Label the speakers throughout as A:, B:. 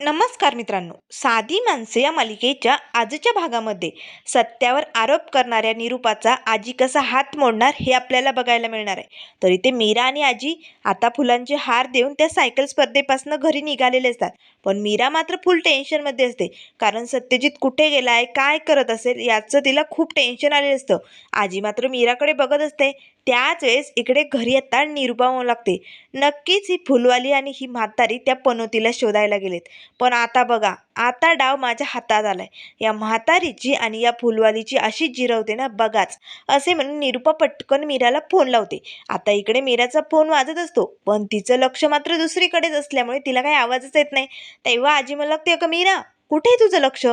A: नमस्कार मित्रांनो. साधी माणसे या मालिकेच्या आजच्या भागामध्ये सत्यावर आरोप करणाऱ्या निरूपाचा आजी कसा हात मोडणार हे आपल्याला बघायला मिळणार आहे. तर इथे मीरा आणि आजी आता फुलांचे हार देऊन त्या सायकल स्पर्धेपासून घरी निघालेले असतात. पण मीरा मात्र फुल टेन्शनमध्ये असते. कारण सत्यजित कुठे गेला आहे काय करत असेल याचं तिला खूप टेन्शन आलेलं असतं. आजी मात्र मीराकडे बघत असते. त्याच वेळेस इकडे घरी येता निरुपा म्हणू लागते. नक्कीच ही फुलवाली आणि ही म्हातारी त्या पनोतीला शोधायला गेलेत. पण आता बघा आता डाव माझ्या हातात आलाय. या म्हातारीची आणि या फुलवालीची अशी जिरवते ना बघाच. असे म्हणून निरुपा पटकन मीराला फोन लावते. आता इकडे मीराचा फोन वाजत असतो पण तिचं लक्ष मात्र दुसरीकडेच असल्यामुळे तिला काही आवाजच येत नाही. तेव्हा आजी मला लागते अगं मीरा कुठे आहे तुझं लक्ष?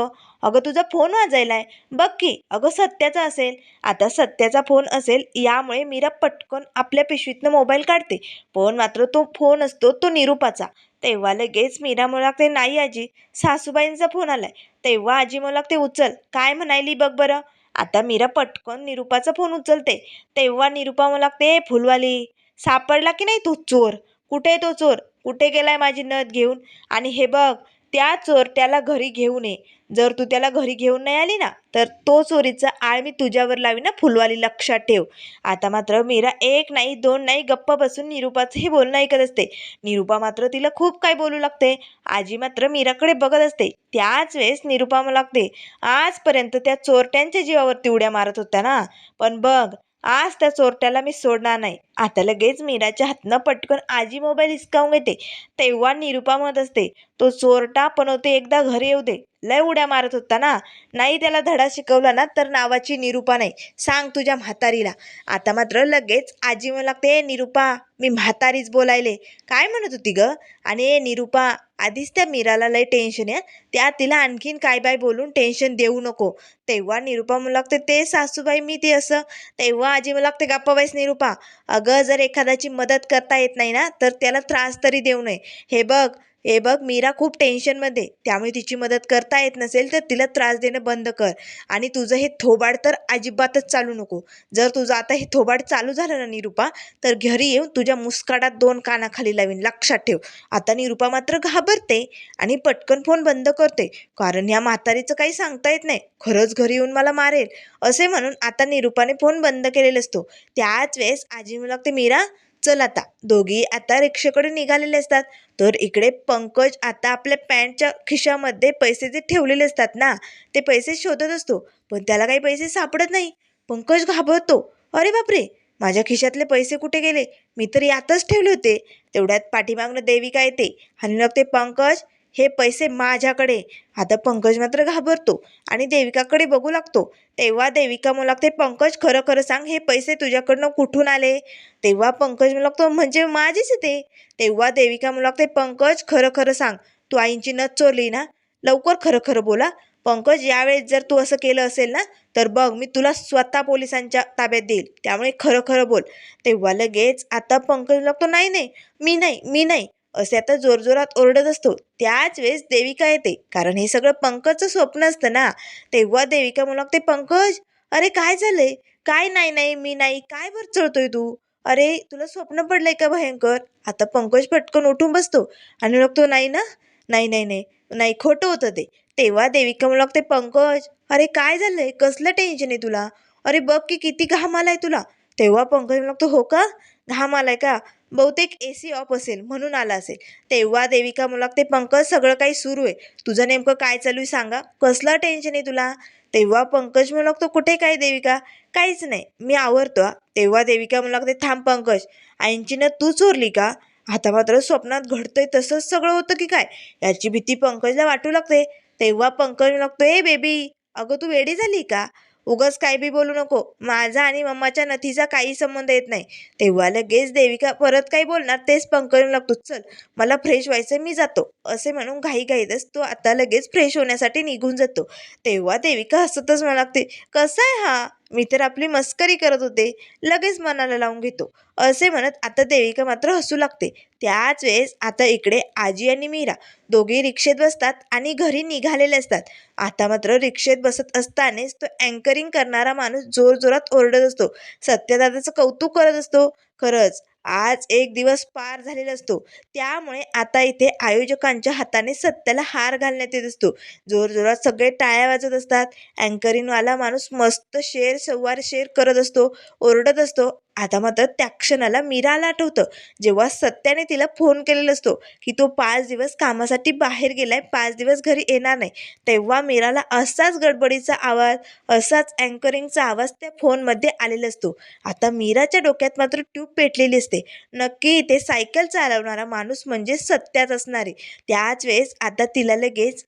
A: अगं तुझा फोन वाजायलाय. बघ की अगं सत्याचा असेल. आता सत्याचा फोन असेल यामुळे मीरा पटकन आपल्या पिशवीतनं मोबाईल काढते. पण मात्र तो फोन असतो तो निरूपाचा. तेव्हा लगेच मीरा म्हणू नाही आजी. सासूबाईंचा फोन आलाय. तेव्हा आजी म्हणू लागते उचल. काय म्हणायली बघ बरं. आता मीरा पटकन निरूपाचा फोन उचलते. तेव्हा निरूपा म्हणू फुलवाली सापडला की नाही तो चोर? कुठे आहे तो चोर? कुठे गेलाय माझी नथ घेऊन? आणि हे बघ त्या चोरट्याला घरी घेऊन ये. जर तू त्याला घरी घेऊन नाही आली ना तर तो चोरीचा आळ मी तुझ्यावर लावी ना फुलवाली लक्षात ठेव. आता मात्र मीरा एक नाही दोन नाही गप्प बसून निरुपाचं हे बोलणं ऐकत असते. निरूपा मात्र तिला खूप काय बोलू लागते. आजी मात्र मीराकडे बघत असते. त्याच वेळेस निरूपा लागते आजपर्यंत त्या चोरट्यांच्या जीवावरती उड्या मारत होत्या ना. पण बघ आज त्या चोरट्याला मी सोडणार नाही. आता लगेच मीराच्या हातनं पटकन आजी मोबाईल हिसकावून घेते. तेव्हा निरुपा म्हणत असते तो चोरटा पण होते एकदा घरी येऊ दे. लय उड्या मारत होता ना. नाही त्याला धडा शिकवला ना तर नावाची निरुपा नाही. सांग तुझ्या म्हातारीला. आता मात्र लगेच आजी म्हणू लागते निरुपा मी म्हातारीच बोलायले. काय म्हणत होती ग? आणि ए निरुपा आधीच त्या मीराला लय टेन्शन आहे. त्या तिला आणखीन काय बाय बोलून टेन्शन देऊ नको. तेव्हा निरूपा म्हणू लागते ते सासूबाई मी ते असं. तेव्हा आजी म्हणू लागते गप्पा बाईस निरूपा. अगं जर एखाद्याची मदत करता येत नाही ना तर त्याला त्रास तरी देऊ नये. हे बघ हे बघ मीरा खूप टेन्शनमध्ये त्यामुळे तिची मदत करता येत नसेल तर तिला त्रास देणं बंद कर. आणि तुझं हे थोबाड तर अजिबातच चालू नको. जर तुझं आता हे थोबाड चालू झालं ना निरूपा तर घरी येऊन तुझ्या मुस्काडात दोन कानाखाली लावीन. लक्षात ठेव. आता निरूपा मात्र घाबरते आणि पटकन फोन बंद करते. कारण या म्हातारीचं काही सांगता येत नाही. खरंच घरी येऊन मला मारेल. असे म्हणून आता निरूपाने फोन बंद केलेला असतो त्याच वेळेस आजी म्हणू लागते मीरा चल आता. दोघी आता रिक्षेकडे निघालेले असतात. तर इकडे पंकज आता आपल्या पॅन्टच्या खिशामध्ये पैसे जे ठेवलेले असतात ना ते पैसे शोधत असतो. पण त्याला काही पैसे सापडत नाही. पंकज घाबरतो. अरे बापरे! माझ्या खिशातले पैसे कुठे गेले? मी तर यातच ठेवले होते. तेवढ्यात पाठीमागनं देविका येते. आणि मग ते पंकज हे पैसे माझ्याकडे आता पंकज मात्र घाबरतो आणि देविकाकडे बघू लागतो. तेव्हा देविका म्हणू लागते पंकज खरं खरं सांग हे पैसे तुझ्याकडनं कुठून आले? तेव्हा पंकज म्हणू लागतो म्हणजे माझेच ते. तेव्हा देविका म्हणू लागते पंकज खरं खरं सांग. तू आईंची नच चोरली ना? लवकर खरं खरं बोला. पंकज यावेळेस जर तू असं केलं असेल ना तर बघ मी तुला स्वतः पोलिसांच्या ताब्यात देईल. त्यामुळे खरं खरं बोल. तेव्हा लगेच आता पंकज लागतो नाही नाही मी नाही मी नाही. असे आता जोरजोरात ओरडत असतो. त्याच वेळेस देविका येते. कारण हे सगळं पंकजचं स्वप्न असतं ना. तेव्हा देविका म्हणू लागते पंकज अरे काय झालंय? काय नाही नाही मी नाही. काय बरं चढतोय तू? अरे तुला स्वप्न पडलंय का भयंकर? आता पंकज पटकन उठून बसतो आणि लागतो नाही ना नाही नाही नाही नाही खोटं होतं ते. तेव्हा देविका म्हणू लागते पंकज अरे काय झालंय? कसलं टेन्शन आहे तुला? अरे बघ की किती घाम आलाय तुला. तेव्हा पंकज म्हणतो हो का? घाम आलाय का? बहुतेक ए सी ऑफ असेल म्हणून आला असेल. तेव्हा देविका म्हणू लागते पंकज सगळं काही सुरू आहे. तुझं नेमकं काय चालू आहे सांगा. कसलं टेन्शन आहे तुला? तेव्हा पंकज म्हणू लागतो कुठे काय देविका? काहीच नाही. मी आवरतो तेव्हा देविका म्हणू लागते थांब पंकज. आईंची ना तू चोरली का? आता मात्र स्वप्नात घडतंय तसंच सगळं होतं की काय? याची भीती पंकजला वाटू लागते. तेव्हा पंकज म्हणू लागतो ए बेबी अगं तू वेडी झाली का? उगाच काय बी बोलू नको. माझा आणि मम्माच्या नथीचा काही संबंध येत नाही. तेव्हा लगेच देविका परत काही बोलणार तेच पंकज लागतो चल मला फ्रेश व्हायचं मी जातो. असे म्हणून घाईघाईतच तो आता लगेच फ्रेश होण्यासाठी निघून जातो. तेव्हा देविका हसतच म्हणू लागते कसा आहे हा? मी तर आपली मस्करी करत होते लगेच मनाला लावून घेतो. असे म्हणत आता देविका मात्र हसू लागते. त्याच वेळेस आता इकडे आजी आणि मीरा दोघे रिक्षेत बसतात आणि घरी निघालेले असतात. आता मात्र रिक्षेत बसत असतानाच तो अँकरिंग करणारा माणूस जोरजोरात ओरडत असतो. सत्यदादाचं कौतुक करत असतो. खरंच आज एक दिवस पार झालेला असतो. त्यामुळे आता इथे आयोजकांच्या हाताने सत्याला हार घालण्यात येत असतो. जोरजोरात सगळे टाळ्या वाजत असतात. अँकरिंगवाला माणूस मस्त शेर सव्वार शेर करत असतो ओरडत असतो. आता मात्र त्या क्षणाला मीराला आठवतं. जेव्हा सत्याने तिला फोन केलेला असतो की तो पाच दिवस कामासाठी बाहेर गेलाय पाच दिवस घरी येणार नाही तेव्हा मीराला असाच गडबडीचा आवाज असाच अँकरिंगचा आवाज त्या फोनमध्ये आलेला असतो. आता मीराच्या डोक्यात मात्र ट्यूब पेटलेली असते. नक्की इथे सायकल चालवणारा माणूस म्हणजे सत्याच असणारे त्याच वेळेस आता तिला लगेच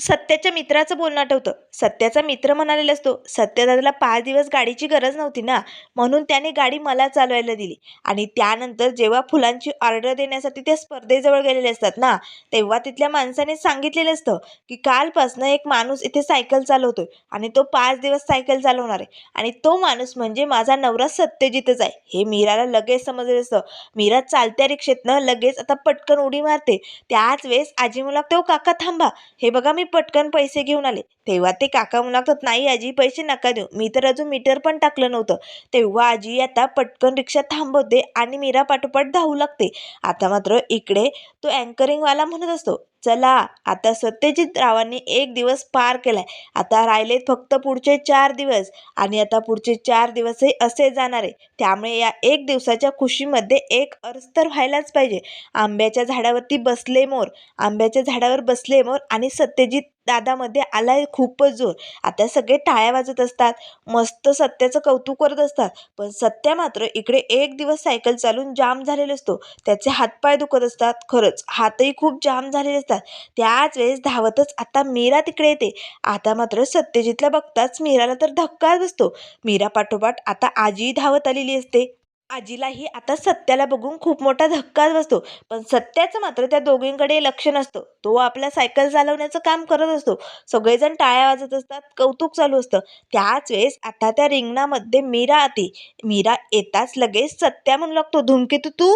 A: सत्याच्या मित्राचं बोलणं आठवतं. सत्याचा मित्र म्हणालेला असतो सत्यदादाला पाच दिवस गाडीची गरज नव्हती ना म्हणून त्याने गाडी मला चालवायला दिली. आणि त्यानंतर जेव्हा फुलांची ऑर्डर देण्यासाठी त्या स्पर्धेजवळ गेलेले असतात ना तेव्हा तिथल्या माणसाने सांगितलेलं असतं की कालपासनं एक माणूस इथे सायकल चालवतोय आणि तो पाच दिवस सायकल चालवणार आहे. आणि तो माणूस म्हणजे माझा नवरा सत्यजितच आहे. हे मीराला लगेच समजलेलं असतं. मीरा चालत्या रिक्षेतनं लगेच आता पटकन उडी मारते. त्याच वेळेस आजी मला तो काका थांबा. हे बघा मी पटकन पैसे घेऊन आले. तेव्हा ते काका म्हणतात नाही आजी पैसे नका देऊ. मी तर अजून मीटर पण टाकलं नव्हतं. तेव्हा आजी आता पटकन रिक्षा थांबवते आणि मीरा पाठोपाठ धावू लागते. आता मात्र इकडे तो अँकरिंगवाला म्हणत असतो चला आता सत्यजित रावांनी एक दिवस पार केलाय. आता राहिलेत फक्त पुढचे चार दिवस आणि आता पुढचे चार दिवसही असे जाणार. आहे त्यामुळे या एक दिवसाच्या खुशीमध्ये एक अर्ज तर व्हायलाच पाहिजे. आंब्याच्या झाडावरती बसले मोर आंब्याच्या झाडावर बसले मोर आणि सत्यजित दादामध्ये आलाय खूपच जोर. आता सगळे टाळ्या वाजत असतात. मस्त सत्याचं कौतुक करत असतात. पण सत्या मात्र इकडे एक दिवस सायकल चालून जाम झालेला असतो. त्याचे हातपाय दुखत असतात. खरंच हातही खूप जाम झालेले असतात. त्याच वेळेस धावतच आता मीरा तिकडे येते. आता मात्र सत्यजितला बघताच मीराला तर धक्काच बसतो. मीरा पाठोपाठ आता आजी धावत आलेली असते. आजीलाही आता सत्याला बघून खूप मोठा धक्काच बसतो. पण सत्याचं मात्र त्या दोघींकडे लक्ष नसतं. तो आपल्या सायकल चालवण्याचं काम करत असतो. सगळेजण टाळ्या वाजत असतात. कौतुक चालू असतं. त्याच वेळेस आता त्या रिंगणामध्ये मीरा आते. मीरा येताच लगेच सत्या म्हणू लागतो धूमकेतू तू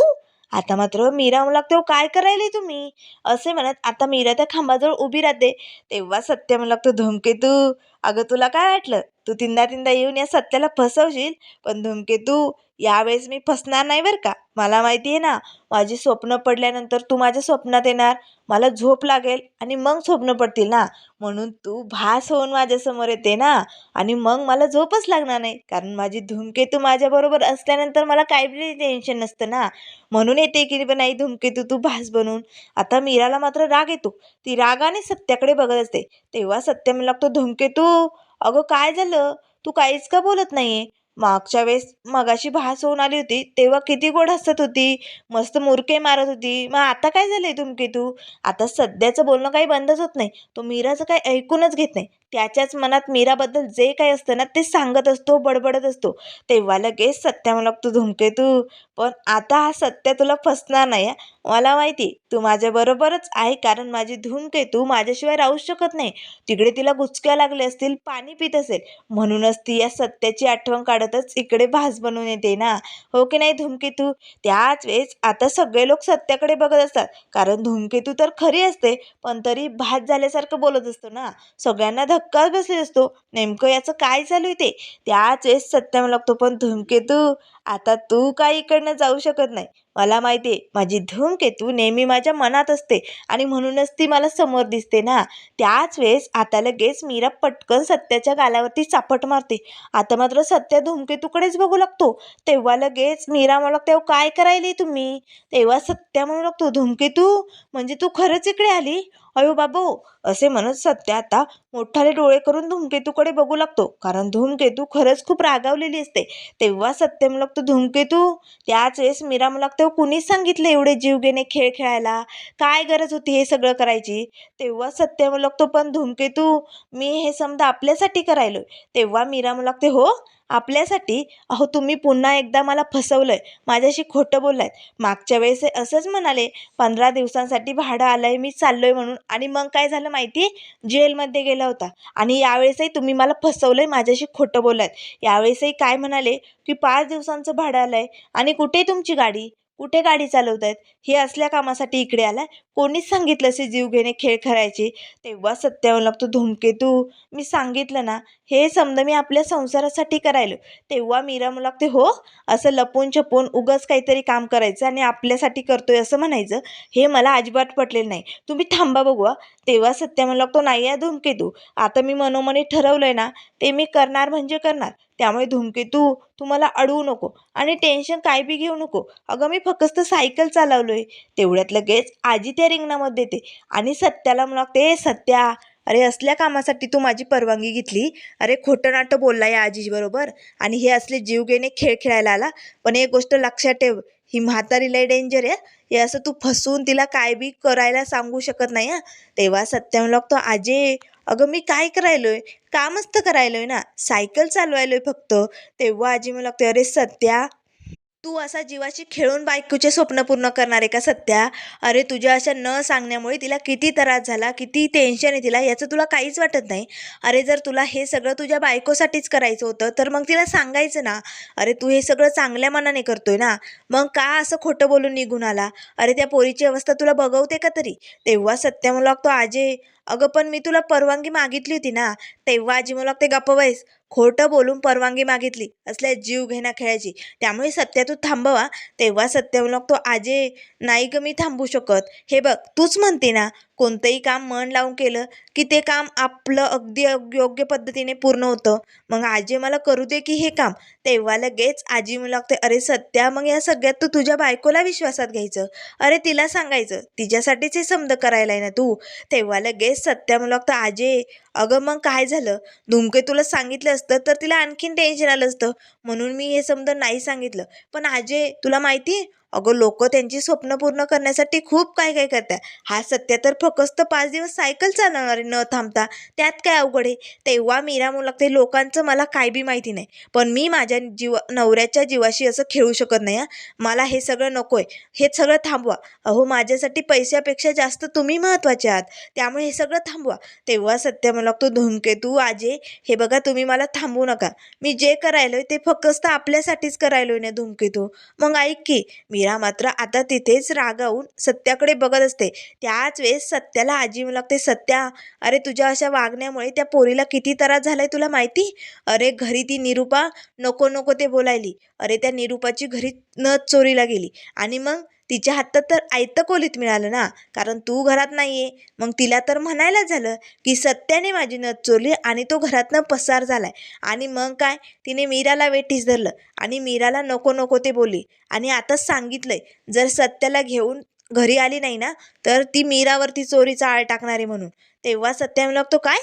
A: आता मात्र मीरा म्हणू लागतो हो, काय करायले तुम्ही? असे म्हणत आता मीरा त्या खांबाजवळ उभी राहते. तेव्हा सत्य म्हणू लागतो धुमकेतू अगं तुला काय वाटलं? तू तीनदा तिंदा येऊन या सत्याला फसवशील? पण धूमकेतू यावेळेस मी फसणार नाही बरं का. मला माहिती आहे ना माझी स्वप्न पडल्यानंतर तू माझ्या स्वप्नात येणार. मला झोप लागेल आणि मग स्वप्न पडतील ना. म्हणून तू भास होऊन माझ्यासमोर येते ना. आणि मग मला झोपच लागणार नाही. कारण माझी धूमकेतू माझ्याबरोबर असल्यानंतर मला काही टेन्शन नसतं ना. म्हणून येते की पण नाही धूमकेतू तू भास बनून. आता मीराला मात्र राग येतो. ती रागाने सत्याकडे बघत असते. तेव्हा सत्य म्हणू लागतो धूमकेतू अगं काय झालं? तू काहीच का बोलत नाही मागच्या वेळेस मगाशी भास होऊन आली होती तेव्हा किती गोड हसत होती मस्त मुरके मारत होती. मग आता काय झालंय तुमके तू? आता सध्याचं बोलणं काही बंदच होत नाही. तो मीराचं काही ऐकूनच घेत नाही. त्याच्याच मनात मीराबद्दल जे काही असतं ना ते सांगत असतो बडबडत असतो. तेव्हा लगेच सत्या मला लागतो धुमकेतू पण आता हा सत्य तुला फसणार नाही मला माहिती तू माझ्याबरोबरच आहे कारण माझी धूमकेतू माझ्याशिवाय राहू शकत नाही. तिकडे तिला गुचक्या लागले असतील पाणी पित असेल. म्हणूनच ती या सत्याची आठवण काढतच इकडे भास बनवून येते ना. हो की नाही धूमकेतू त्याच वेळेस आता सगळे लोक सत्याकडे बघत असतात. कारण धूमकेतू तर खरी असते पण तरी भास झाल्यासारखं बोलत असतो ना. सगळ्यांना धक्काच बसले असतो. नेमकं याचं काय चालू आहे ते? त्याच वेळेस सत्य लागतो पण धूमकेतू. आता तू काही इकडनं जाऊ शकत नाही. मला माहिती आहे माझी धूमकेतू नेहमी माझ्या मनात असते आणि म्हणूनच ती मला समोर दिसते ना. त्याच वेळेस आता लगेच मीरा पटकन सत्याच्या गालावरती चापट मारते. आता मात्र सत्य धूमकेतूकडेच बघू लागतो. तेव्हा लगेच मीरा म्हणू लागते काय करायली तुम्ही? तेव्हा सत्या म्हणू लागतो धूमकेतू म्हणजे तू खरंच इकडे आली? अयो बाबू असे म्हणत सत्य आता मोठाले डोळे करून धूमकेतूकडे बघू लागतो. कारण धूमकेतू खरंच खूप रागावलेली असते. तेव्हा सत्य म्हणू लागतो धूमकेतू त्याच वेळेस मीरा म्हणू लागते कुणीच सांगितलं एवढे जीवघेणे खेळ खेळायला? काय गरज होती हे सगळं करायची? तेव्हा सत्य म्हणू लागतो पण धूमकेतू मी हे समजा आपल्यासाठी करायलो तेव्हा मीरा म्हणू लागते हो आपल्यासाठी? अहो तुम्ही पुन्हा एकदा मला फसवलं आहे माझ्याशी खोटं बोललायत. मागच्या वेळेस असंच म्हणाले पंधरा दिवसांसाठी भाडं आलं आहे मी चाललो आहे म्हणून. आणि मग काय झालं माहिती? जेलमध्ये गेला होता. आणि यावेळेसही तुम्ही मला फसवलं आहे माझ्याशी खोटं बोललायत यावेळेसही काय म्हणाले? की पाच दिवसांचं भाडं आलं आहे आणि कुठे तुमची गाडी? कुठे गाडी चालवत आहेत हे असल्या कामासाठी इकडे आलाय. कोणीच सांगितलं असे जीव घेणे खेळ खेळायचे? तेव्हा सत्यावर लागतो धूमकेतू मी सांगितलं ना हे समजा मी आपल्या संसारासाठी करायलो. तेव्हा मीरा म्हणू लागते हो असं लपून छपून उगाच काहीतरी काम करायचं आणि आपल्यासाठी करतोय असं म्हणायचं हे मला अजिबात पटलेलं नाही. तुम्ही थांबा बघू तेव्हा सत्या म्हणू लागतो नाही आहे धूमकेतू. आता मी मनोमनी ठरवलंय ना ते मी करणार म्हणजे करणार. त्यामुळे धूमकेतू तू मला अडवू नको आणि टेन्शन काय बी घेऊ नको. अगं मी फक्त सायकल चालवलोय. तेवढ्यात लगेच आजी त्या रिंगणामध्ये येते आणि सत्याला म्हणते सत्या अरे असल्या कामासाठी तू माझी परवानगी घेतली? अरे खोटं नाटं बोलला या आजीबरोबर आणि हे असले जीवघेणे खेळ खेळायला आला. पण एक गोष्ट लक्षात ठेव ही म्हातारी लय डेंजर आहे हे असं तू फसून तिला काय बी करायला सांगू शकत नाही हां? तेव्हा सत्या लागतो आजे अगं मी काय करायलो आहे कामच तर आहे ना. सायकल चालवायलो आहे फक्त. तेव्हा आजी म्हणू लागते अरे सत्या तू असा जीवाशी खेळून बायकोचे स्वप्न पूर्ण करणार आहे का सत्या? अरे तुझ्या अशा न सांगण्यामुळे तिला किती त्रास झाला किती टेन्शन आहे तिला याचं तुला काहीच वाटत नाही. अरे जर तुला हे सगळं तुझ्या बायकोसाठीच करायचं होतं तर मग तिला सांगायचं ना. अरे तू हे सगळं चांगल्या मनाने करतोय ना. मग का असं खोटं बोलून निघून आला? अरे त्या पोरीची अवस्था तुला बघवते का तरी? तेव्हा सत्या म्हणू लागतो आजे अगं पण मी तुला परवानगी मागितली होती ना. तेव्हा आजी मला ते गप्प बैस. खोटं बोलून परवानगी मागितली असल्या जीव घेण्या खेळायची. त्यामुळे सत्या तू थांबवा. तेव्हा सत्य तो आजे नाही ग मी थांबू शकत. हे बघ तूच म्हणते ना कोणतंही काम मन लावून केलं की ते काम आपलं अगदी योग्य पद्धतीने पूर्ण होतं. मग आजी मला करू दे की हे काम? तेव्हा लगेच आजी म्हणू लागते अरे सत्या मग या सगळ्यात तू तुझ्या बायकोला विश्वासात घ्यायचं? अरे तिला सांगायचं तिच्यासाठीच हे समज करायला आहे ना तू? तेव्हा लगेच सत्या म्हणू लागतं आजे अगं मग काय झालं? धुमके तुला सांगितलं असतं तर तिला आणखीन टेन्शन आलं असतं. म्हणून मी हे समजा नाही सांगितलं. पण आजे तुला माहिती? आहे अगं लोक त्यांची स्वप्न पूर्ण करण्यासाठी खूप काय काय करतात. हा सत्य तर फक्त पाच दिवस सायकल चालवणार आहे न थांबता त्यात काय अवघड आहे? तेव्हा मीरा मुलाक ते लोकांचं मला काय बी माहिती नाही. पण मी माझ्या जीव नवऱ्याच्या जीवाशी असं खेळू शकत नाही हां. मला हे सगळं नको आहे हे सगळं थांबवा. अहो माझ्यासाठी पैशापेक्षा जास्त तुम्ही महत्त्वाचे आहात. त्यामुळे हे सगळं थांबवा. तेव्हा सत्य मला तो धूमकेतू आजे हे बघा तुम्ही मला थांबवू नका. मी जे करायलोय ते फक्त आपल्यासाठीच करायलोय ना धूमकेतू. मग ऐक की मीरा मात्र आता तिथेच रागावून सत्याकडे बघत असते. त्याच वेळेस सत्याला आजी म्हणू लागते सत्या अरे तुझ्या अशा वागण्यामुळे त्या पोरीला किती त्रास झालाय तुला माहिती? अरे घरी ती निरूपा नको नको ते बोलायली. अरे त्या निरूपाची घरी न चोरीला गेली. आणि मग तिच्या हातात तर आयतं कोलीत मिळालं ना. कारण तू घरात नाही आहे मग तिला तर म्हणायला झालं की सत्याने माझी नथ चोरली आणि तो घरातनं पसार झालाय. आणि मग काय? तिने मीराला वेठीस धरलं आणि मीराला नको नको ते बोलली. आणि आता सांगितलंय जर सत्याला घेऊन घरी आली नाही ना तर ती मीरावरती चोरीचा आळ टाकणार आहे म्हणून. तेव्हा सत्या म्हणू तो काय?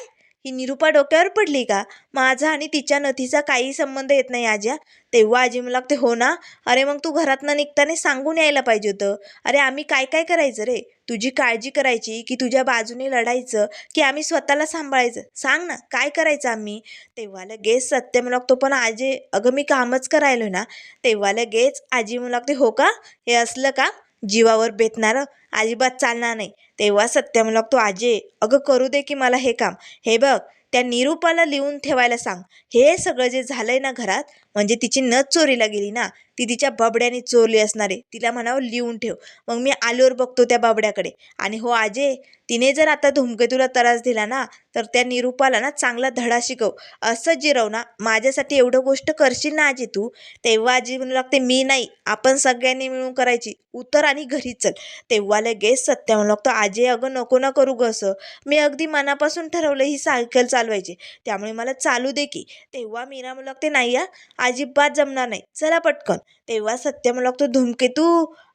A: ही निरूपा डोक्यावर पडली का? माझा आणि तिच्या नथीचा काही संबंध येत नाही आज्या. तेव्हा आजी म्हणू लागते हो ना. अरे मग तू घरातनं निघताना सांगून यायला पाहिजे होतं. अरे आम्ही काय काय करायचं रे? तुझी काळजी करायची की तुझ्या बाजूने लढायचं की आम्ही स्वतःला सांभाळायचं? सांग ना काय करायचं आम्ही? तेव्हा लगेच सत्य म्हणू लागतो पण आजी अगं मी कामच करायलो ना. तेव्हा लगेच आजी म्हणू लागते हो का? हे असलं का? जीवावर बेतणारं अजिबात चालणार नाही. तेव्हा सत्य म्हणू तो आजे अगं करू दे की मला हे काम. हे बघ त्या निरूपाला लिहून ठेवायला सांग. हे सगळं जे झालंय ना घरात म्हणजे तिची नथ चोरीला गेली ना ती तिच्या बाबड्याने चोरली असणार. आहे तिला म्हणावं लिहून ठेव. मग मी आल्यावर बघतो त्या बाबड्याकडे. आणि हो आजे तिने जर आता धुमकेतूला त्रास दिला ना तर त्या निरूपाला ना चांगला धडा शिकव. असं जिरव ना माझ्यासाठी एवढं गोष्ट करशील ना आजी तू? तेव्हा आजी म्हणू लागते मी नाही. आपण सगळ्यांनी मिळून करायची. उतर आणि घरी चल. तेव्हा लगेच सत्या म्हणू लागतो आजे अगं नको ना करू गं असं. मी अगदी मनापासून ठरवलं ही सायकल चालवायची. त्यामुळे मला चालू दे की. तेव्हा मीरा म्हणू लागते नाही या अजिबात जमणार नाही. चला पटकन. तेव्हा सत्य म्हणू लागतो धूमकेतू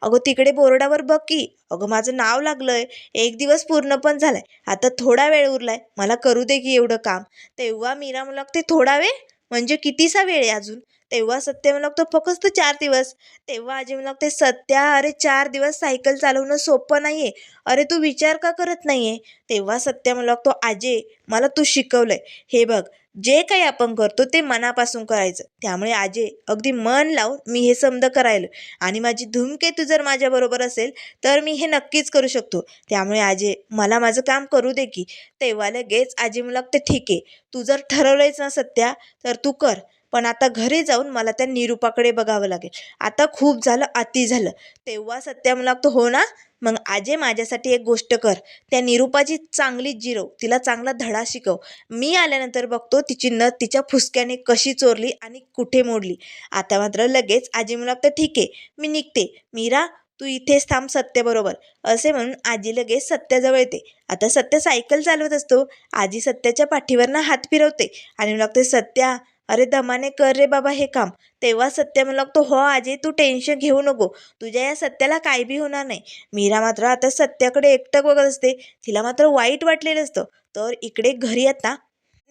A: अगं तिकडे बोर्डावर बघ की. अगं माझं नाव लागलंय. एक दिवस पूर्ण पण झालाय. आता थोडा वेळ उरलाय. मला करू दे की एवढं काम. तेव्हा मीरा म्हणू लागते थोडा वेळ? म्हणजे कितीसा वेळ आहे अजून? तेव्हा सत्य म्हणू लागतो फक्त चार दिवस. तेव्हा आजी म्हणू लागते सत्या अरे चार दिवस सायकल चालवणं सोपं नाहीये. अरे तू विचार का करत नाहीये? तेव्हा सत्य म्हणू लागतो आजे मला तू शिकवलंय. हे बघ जे काही आपण करतो ते मनापासून करायचं. त्यामुळे आजे अगदी मन लावून मी हे समद करायलो. आणि माझी धूमकेतू जर माझ्याबरोबर असेल तर मी हे नक्कीच करू शकतो. त्यामुळे आजे मला माझं काम करू दे की. तेव्हा लगेच आजी मला लागते ठीक आहे. तू जर ठरवलंयच ना सत्या तर तू कर. पण आता घरी जाऊन मला त्या निरूपाकडे बघावं लागेल. आता खूप झालं अति झालं. तेव्हा सत्या मला लागतो हो ना मग आजे माझ्यासाठी एक गोष्ट कर. त्या निरूपाची चांगली जिरव तिला चांगला धडा शिकव. मी आल्यानंतर बघतो तिची नथ तिच्या फुसक्याने कशी चोरली आणि कुठे मोडली. आता मात्र लगेच आजी मला लागतं ठीक आहे मी निघते. मीरा तू इथेच थांब सत्याबरोबर असे म्हणून आजी लगेच सत्याजवळ येते. आता सत्य सायकल चालवत असतो. आजी सत्याच्या पाठीवरनं हात फिरवते आणि मला लागते सत्या अरे दमाने कर रे बाबा हे काम. तेव्हा सत्य मला लागतो हो आजी तू टेन्शन घेऊ नको. तुझ्या या सत्याला काय बी होणार नाही. मीरा मात्र आता सत्याकडे एकटक बघत असते. तिला मात्र वाईट वाटलेलं असतं. तर इकडे घरी आता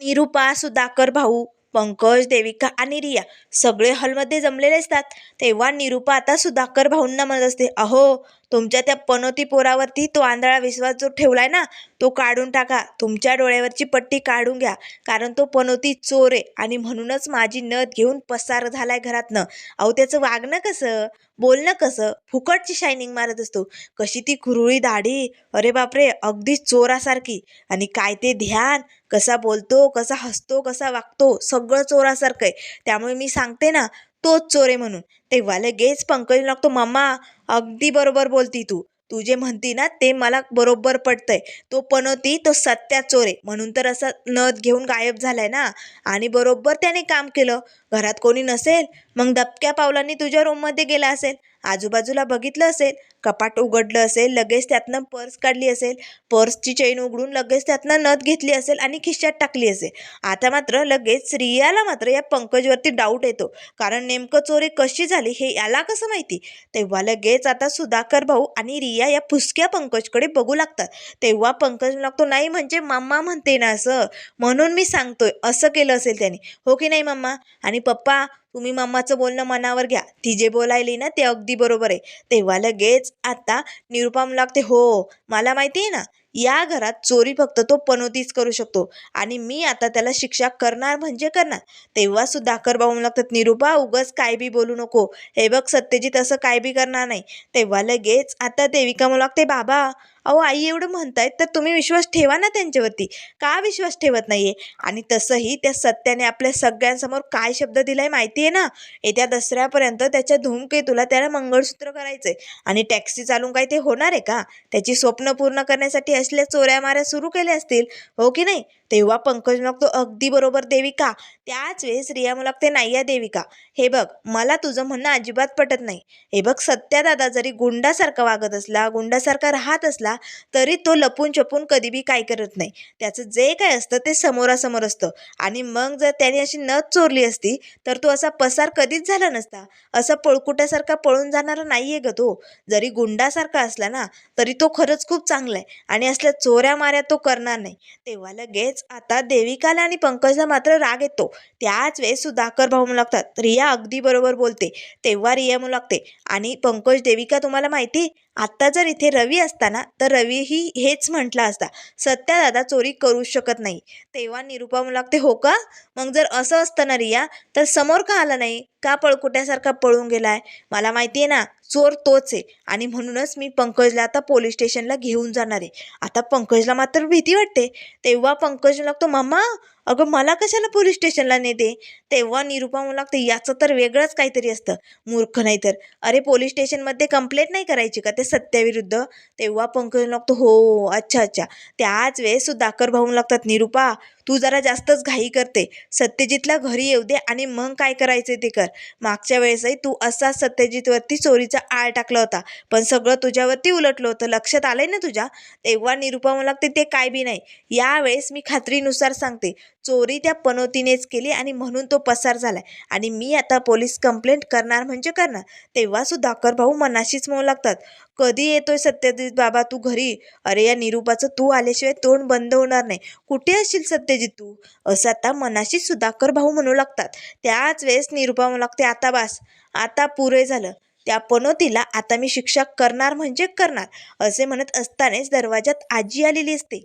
A: निरूपा सुधाकर भाऊ पंकज देविका आणि रिया सगळे हॉलमध्ये जमलेले असतात. तेव्हा निरूपा आता सुधाकर भाऊंना म्हणत असते अहो तुमच्या त्या पनोती पोरावरती तो आंधळा विश्वास जो ठेवलाय ना तो काढून टाका. तुमच्या डोळ्यावरची पट्टी काढून घ्या. कारण तो पनोती चोर आहे आणि म्हणूनच माझी नथ घेऊन पसार झालाय घरातनं. अहो त्याचं वागणं कसं? बोलणं कसं? फुकटची शायनिंग मारत असतो. कशी ती कुरुळी दाढी? अरे बापरे अगदी चोरासारखी. आणि काय ते ध्यान? कसा बोलतो कसा हसतो कसा वागतो? सगळं चोरासारखं आहे. त्यामुळे मी सांगते ना तोच चोर आहे म्हणून. तेव्हा लगेच पंकज लागतो मम्मा अगदी बरोबर बोलती तू. तू जे म्हणती ना ते मला बरोबर पटतंय. तो पनोती तो सत्या चोर. आहे म्हणून तर असा नद घेऊन गायब झालाय ना. आणि बरोबर त्याने काम केलं. घरात कोणी नसेल मग दबक्या पावलांनी तुझ्या रूममध्ये गेला असेल आजूबाजूला बघितलं असेल कपाट उघडलं असेल लगेच त्यातनं पर्स काढली असेल पर्सची चेन उघडून लगेच त्यातनं नथ घेतली असेल आणि खिशात टाकली असेल. आता मात्र लगेच रियाला मात्र या पंकजवरती डाऊट येतो. कारण नेमकं चोरी कशी झाली हे याला कसं माहिती? तेव्हा लगेच आता सुधाकर भाऊ आणि रिया या पुसक्या पंकजकडे बघू लागतात. तेव्हा पंकज लागतो नाही म्हणजे मम्मा म्हणते ना असं. म्हणून मी सांगतोय असं केलं असेल त्याने. हो की नाही मम्मा आणि पप्पा तुम्ही मम्माचं बोलणं मनावर घ्या. ती जे बोलायली ना ते अगदी बरोबर आहे. तेव्हा लगेच आता निरुपम लागते हो मला माहिती आहे ना या घरात चोरी फक्त तो पनोतीच करू शकतो आणि मी आता त्याला शिक्षा करणार म्हणजे करणार. तेव्हा सुद्धा अकरबाऊ लागतात निरुपा उगस काय बी बोलू नको. हे बघ सत्यजित असं काय बी करणार नाही. तेव्हा लगेच आता देविका मला लागते बाबा अहो आई एवढं म्हणतायत तर तुम्ही विश्वास ठेवा ना त्यांच्यावरती. का विश्वास ठेवत नाही आहे आणि तसंही त्या सत्याने आपल्या सगळ्यांसमोर काय शब्द दिला आहे माहिती आहे ना? येत्या दसऱ्यापर्यंत त्याच्या धूमकेतूला त्याला मंगळसूत्र करायचं आहे आणि टॅक्सी चालून काय ते होणार आहे का? त्याची स्वप्न पूर्ण करण्यासाठी असल्या चोऱ्या माऱ्या सुरू केल्या असतील. हो की नाही? तेव्हा पंकज लागतो अगदी बरोबर देविका. त्याच वेळेस रिया मला नाहीया नाही या देविका. हे बघ मला तुझं म्हणणं अजिबात पटत नाही. हे बघ सत्या दादा जरी गुंडासारखा वागत असला गुंडासारखा राहत असला तरी तो लपून छपून कधी बी काय करत नाही. त्याचं जे काय असतं ते समोरासमोर असतं. आणि मग जर त्याने अशी नथ चोरली असती तर तो असा पसार कधीच झाला नसता. असं पळकुट्यासारखा पळून जाणारा नाही आहे ग तो. जरी गुंडासारखा असला ना तरी तो खरंच खूप चांगला आहे. आणि असल्या चोऱ्या माऱ्या तो करणार नाही. तेव्हा लगेच आता देविकाला आणि पंकजला मात्र राग येतो. त्याच वेळेस सुधाकर भाऊ लागतात रिया अगदी बरोबर बोलते. तेव्हा रिया म्हणू लागते आणि पंकज देविका तुम्हाला माहिती? आत्ता जर इथे रवी असता ना तर रवीही हेच म्हटला असता सत्या दादा चोरी करू शकत नाही. तेव्हा निरुपा म्हणू लागते हो का? मग जर असं असतं ना रिया तर समोर का आला नाही? का पळकुट्यासारखा पळून गेलाय? मला माहिती आहे ना चोर तोच आहे. आणि म्हणूनच मी पंकजला आता पोलीस स्टेशनला घेऊन जाणार आहे. आता पंकजला मात्र भीती वाटते. तेव्हा पंकज लागतो मामा अगं मला कशाला पोलीस स्टेशनला नेते? तेव्हा निरुपा म्हणू लागते याचं तर वेगळंच काहीतरी असतं. मूर्ख नाही तर. अरे पोलीस स्टेशनमध्ये कंप्लेंट नाही करायची का? ते सत्याविरुद्ध. तेव्हा पंकज लागतो हो अच्छा अच्छा. त्याच वेळेस सुधाकर भाऊ लागतात निरुपा तू जरा जास्तच घाई करते. सत्यजितला घरी येऊ दे आणि मग काय करायचं ते कर. मागच्या वेळेसही तू असा सत्यजितवरती चोरीचा आळ टाकला होता. पण सगळं तुझ्यावरती उलटलं होतं. लक्षात आलंय ना तुझ्या? तेव्हा निरुपा म्हणू लागते ते काय बी नाही. यावेळेस मी खात्रीनुसार सांगते. चोरी त्या पनोतीनेच केली आणि म्हणून तो पसार झालाय. आणि मी आता पोलीस कंप्लेंट करणार म्हणजे करणार. तेव्हा सुधाकर भाऊ मनाशीच म्हणू लागतात. कधी येतोय सत्यजित बाबा तू घरी? अरे या निरूपाचं तू आल्याशिवाय तोंड बंद होणार नाही. कुठे असशील सत्यजित तू? असं आता मनाशी सुधाकर भाऊ म्हणू लागतात. त्याच वेळेस निरूपा म्हणू लागते आता बास. आता पुरे झालं. त्या पनोतीला आता मी शिक्षा करणार म्हणजे करणार असे म्हणत असतानाच दरवाजात आजी आलेली असते.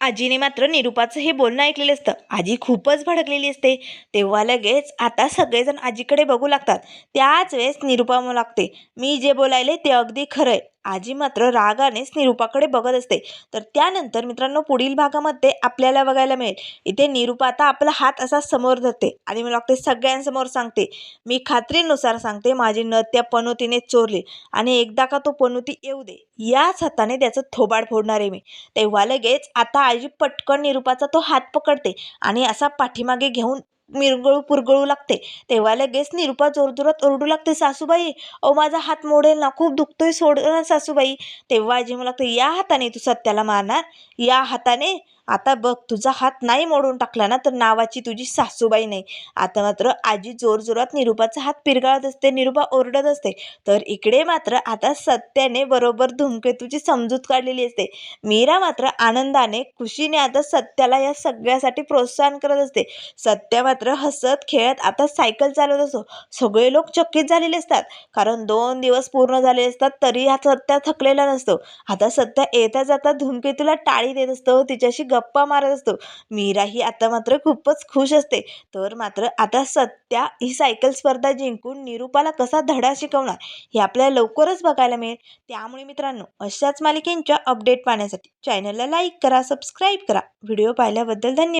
A: आजीने मात्र निरूपाचं हे बोलणं ऐकलेलं असतं. आजी खूपच भडकलेली असते. तेव्हा लगेच आता सगळेजण आजीकडे बघू लागतात. त्याच वेळेस निरूपा लागते. मी जे बोलायले ते अगदी खरं आहे आजी मात्र रागानेच निरूपाकडे बघत असते. तर त्यानंतर मित्रांनो पुढील भागामध्ये आपल्याला बघायला मिळेल. इथे निरूपा आता आपला हात असा समोर धरते आणि मला वाटते सगळ्यांसमोर सांगते. मी खात्रीनुसार सांगते माझी नथ त्या पनोतीने चोरली आणि एकदा का तो पनोती येऊ दे याच हाताने त्याचं थोबाड फोडणार आहे मी. तेव्हा लगेच आता आजी पटकन निरूपाचा तो हात पकडते आणि असा पाठीमागे घेऊन मिरगळू पुरगळू लागते. तेव्हा लगेच निरूपा जोरजोरात ओरडू लागते सासूबाई अहो माझा हात मोडेल ना खूप दुखतोय सोड ना सासूबाई. तेव्हा आजी मला लागते या हाताने तू सत्याला मारणार? या हाताने? आता बघ तुझा हात नाही मोडून टाकला ना तर नावाची तुझी सासूबाई नाही. आता मात्र आजी जोरजोरात निरूपाचा हात पिरगाळत असते निरूपा ओरडत असते. तर इकडे मात्र आता सत्याने बरोबर धूमकेतूची समजूत काढलेली असते. मीरा मात्र आनंदाने खुशीने आता सत्याला या सगळ्यासाठी प्रोत्साहन करत असते. सत्य मात्र हसत खेळत आता सायकल चालवत असतो. सगळे लोक चकित झालेले असतात. कारण दोन दिवस पूर्ण झाले असतात तरी हा सत्या थकलेला नसतो. आता सत्या येता जाता धूमकेतूला टाळी देत असतो तिच्याशी गप्पा मारत असतो. मीरा ही आता मात्र खूपच खुश असते. तर मात्र आता सत्या ही सायकल स्पर्धा जिंकून निरूपाला कसा धडा शिकवणार हे आपल्याला लवकरच बघायला मिळेल. त्यामुळे मित्रांनो अशाच मालिकेंच्या अपडेट पाहण्यासाठी चॅनलला लाईक करा सबस्क्राईब करा. व्हिडिओ पाहिल्याबद्दल धन्यवाद.